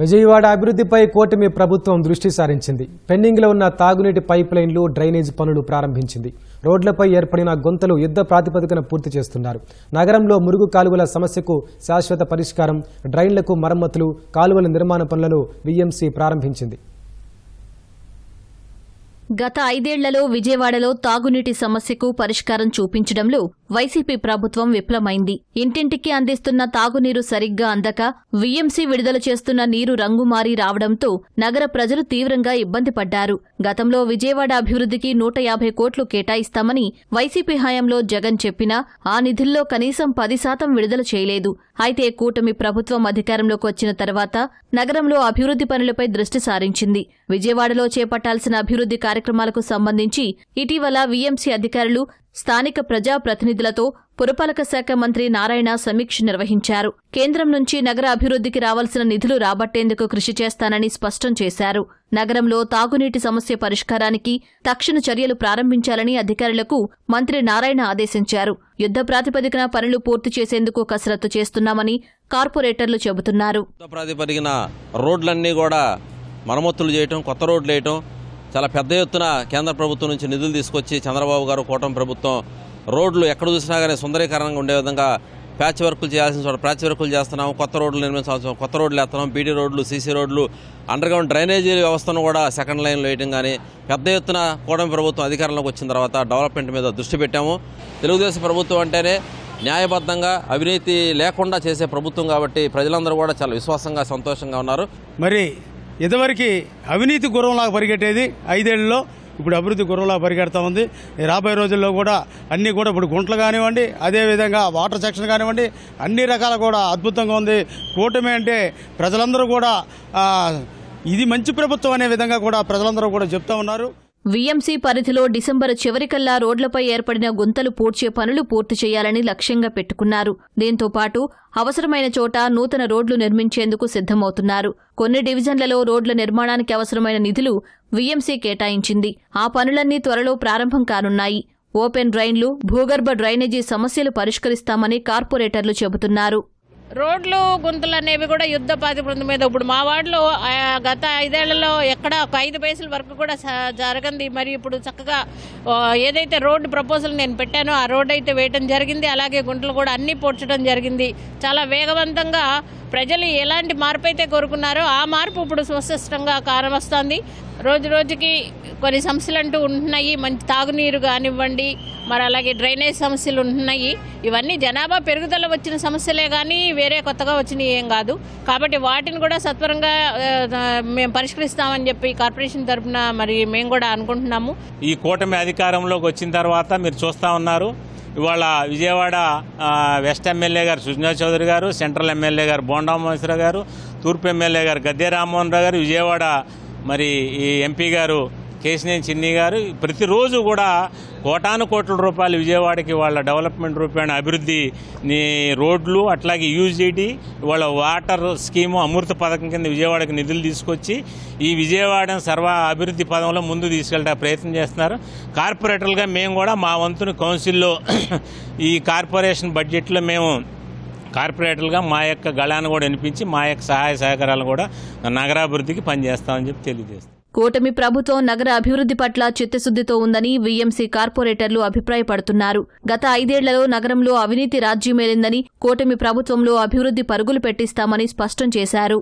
విజయవాడ అభివృద్ధిపై కూటమి ప్రభుత్వం దృష్టి సారించింది. పెండింగ్లో ఉన్న తాగునీటి పైప్ లైన్లు డ్రైనేజ్ పనులు ప్రారంభించింది. రోడ్లపై ఏర్పడిన గుంతలు యుద్ధ ప్రాతిపదికన పూర్తి చేస్తున్నారు. నగరంలో మురుగు కాలువల సమస్యకు శాశ్వత పరిష్కారం డ్రైన్లకు మరమ్మతులు కాలువల నిర్మాణ పనులను విఎంసీ ప్రారంభించింది. గత ఐదేళ్ళలో విజయవాడలో తాగునీటి సమస్యకు పరిష్కారం చూపించడంలో వైసీపీ ప్రభుత్వం విఫలమైంది ఇంటింటికి అందిస్తున్న తాగునీరు సరిగ్గా అందక వీఎంసీ విడుదల చేస్తున్న నీరు రంగుమారి రావడంతో నగర ప్రజలు తీవ్రంగా ఇబ్బంది పడ్డారు. గతంలో విజయవాడ అభివృద్ధికి నూట యాభై కోట్లు కేటాయిస్తామని వైసీపీ హయాంలో జగన్ చెప్పినా ఆ నిధుల్లో కనీసం పది శాతం విడుదల చేయలేదు. అయితే కూటమి ప్రభుత్వం అధికారంలోకి వచ్చిన తర్వాత నగరంలో అభివృద్ధి పనులపై దృష్టి సారించింది. విజయవాడలో చేపట్టాల్సిన అభివృద్ధి కార్యక్రమాలకు సంబంధించి ఇటీవల వీఎంసీ అధికారులు స్థానిక ప్రజాప్రతినిధులతో పురపాలక శాఖ మంత్రి నారాయణ సమీక్ష నిర్వహించారు. కేంద్రం నుంచి నగర అభివృద్ధికి రావాల్సిన నిధులు రాబట్టేందుకు కృషి చేస్తానని స్పష్టం చేశారు. నగరంలో తాగునీటి సమస్య పరిష్కారానికి తక్షణ చర్యలు ప్రారంభించాలని అధికారులకు మంత్రి నారాయణ ఆదేశించారు. యుద్ధ ప్రాతిపదికన పనులు పూర్తి చేసేందుకు కసరత్తు చేస్తున్నామని కార్పొరేటర్లు చెబుతున్నారు. రోడ్లన్నీ కూడా మరమ్మతులు చేయటం కొత్త రోడ్లు వేయటం చాలా పెద్ద ఎత్తున కేంద్ర ప్రభుత్వం నుంచి నిధులు తీసుకొచ్చి చంద్రబాబు గారు కూటమి ప్రభుత్వం రోడ్లు ఎక్కడ చూసినా కానీ సుందరీకరణంగా ఉండే విధంగా ప్యాచ్ వర్కులు చేయాల్సిన చోట ప్యాచ్ వర్కులు చేస్తున్నాము. కొత్త రోడ్లు నిర్మించాల్సిన కొత్త రోడ్లు వేస్తున్నాం. బీటీ రోడ్లు సీసీ రోడ్లు అండర్ గ్రౌండ్ డ్రైనేజీ వ్యవస్థను కూడా సెకండ్ లైన్లో వేయడం కానీ పెద్ద ఎత్తున కూటమి ప్రభుత్వం అధికారంలోకి వచ్చిన తర్వాత డెవలప్మెంట్ మీద దృష్టి పెట్టాము. తెలుగుదేశం ప్రభుత్వం అంటేనే న్యాయబద్ధంగా అవినీతి లేకుండా చేసే ప్రభుత్వం కాబట్టి ప్రజలందరూ కూడా చాలా విశ్వాసంగా సంతోషంగా ఉన్నారు. మరి ఇదివరకు అవినీతి గుర్రంలాగా పరిగెట్టేది ఐదేళ్ళలో ఇప్పుడు అభివృద్ధి గుర్రంలాగా పరిగెడతా ఉంది. రాబోయే రోజుల్లో కూడా అన్నీ కూడా ఇప్పుడు గుంటలు కానివ్వండి అదేవిధంగా వాటర్ సెక్షన్ కానివ్వండి అన్ని రకాల కూడా అద్భుతంగా ఉంది. కూటమి అంటే ప్రజలందరూ కూడా ఇది మంచి ప్రభుత్వం అనే విధంగా కూడా ప్రజలందరూ కూడా చెప్తా ఉన్నారు. వీఎంసీ పరిధిలో డిసెంబర్ చివరికల్లా రోడ్లపై ఏర్పడిన గుంతలు పూడ్చే పనులు పూర్తి చేయాలని లక్ష్యంగా పెట్టుకున్నారు. దీంతో పాటు అవసరమైన చోట నూతన రోడ్లు నిర్మించేందుకు సిద్ధమవుతున్నారు. కొన్ని డివిజన్లలో రోడ్ల నిర్మాణానికి అవసరమైన నిధులు వీఎంసీ కేటాయించింది. ఆ పనులన్నీ త్వరలో ప్రారంభం కానున్నాయి. ఓపెన్ డ్రైన్లు భూగర్భ డ్రైనేజీ సమస్యలు పరిష్కరిస్తామని కార్పొరేటర్లు చెబుతున్నారు. రోడ్లు గుంతలు అనేవి కూడా యుద్ధ ప్రాతిపదిక మీద. ఇప్పుడు మా వార్డులో గత ఐదేళ్ళలో ఎక్కడ ఒక ఐదు పైసల వరకు కూడా జరగంది. మరి ఇప్పుడు చక్కగా ఏదైతే రోడ్డు ప్రపోజల్ నేను పెట్టానో ఆ రోడ్డు అయితే వేయటం జరిగింది. అలాగే గుంటలు కూడా అన్నీ పోడ్చడం జరిగింది. చాలా వేగవంతంగా ప్రజలు ఎలాంటి మార్పు అయితే కోరుకున్నారో ఆ మార్పు ఇప్పుడు స్పష్టంగా కారణమస్తోంది రోజు రోజుకి కొన్ని సమస్యలు అంటూ ఉంటున్నాయి. మంచి తాగునీరు కానివ్వండి మరి అలాగే డ్రైనేజ్ సమస్యలు ఉంటున్నాయి. ఇవన్నీ జనాభా పెరుగుదల వచ్చిన సమస్యలే కానీ వేరే కొత్తగా వచ్చినవి ఏం కాదు. కాబట్టి వాటిని కూడా సత్వరంగా మేము పరిష్కరిస్తామని చెప్పి కార్పొరేషన్ తరఫున మరి మేము కూడా అనుకుంటున్నాము. ఈ కూటమి అధికారంలోకి వచ్చిన తర్వాత మీరు చూస్తూ ఉన్నారు. ఇవాళ విజయవాడ వెస్ట్ ఎమ్మెల్యే గారు సుజనా చౌదరి గారు సెంట్రల్ ఎమ్మెల్యే గారు బోండా మహేశ్వర గారు తూర్పు ఎమ్మెల్యే గారు గద్దె రామ్మోహన్ రావు గారు విజయవాడ మరి ఈ ఎంపీ గారు కేశినేని చిన్ని గారు ప్రతిరోజు కూడా కోటాను కోట్ల రూపాయలు విజయవాడకి వాళ్ళ డెవలప్మెంట్ రూపాయన అభివృద్ధి రోడ్లు అట్లాగే యూజీటీ వాళ్ళ వాటర్ స్కీము అమృత పథకం కింద విజయవాడకి నిధులు తీసుకొచ్చి ఈ విజయవాడను సర్వ అభివృద్ధి పదంలో ముందు తీసుకెళ్ళే ప్రయత్నం చేస్తున్నారు. కార్పొరేటర్లుగా మేము కూడా మా వంతుని కౌన్సిల్లో ఈ కార్పొరేషన్ బడ్జెట్లో మేము కార్పొరేటర్లుగా మా యొక్క గళాన్ని కూడా వినిపించి మా యొక్క సహాయ సహకారాలు కూడా నగరాభివృద్ధికి పనిచేస్తామని చెప్పి తెలియజేస్తాం కూటమి ప్రభుత్వం నగర అభివృద్ధి పట్ల చిత్తశుద్ధితో ఉందని వీఎంసీ కార్పొరేటర్లు అభిప్రాయపడుతున్నారు. గత ఐదేళ్ళలో నగరంలో అవినీతి రాజ్యమేలిందని కూటమి ప్రభుత్వంలో అభివృద్ధి పరుగులు పెట్టిస్తామని స్పష్టం చేశారు.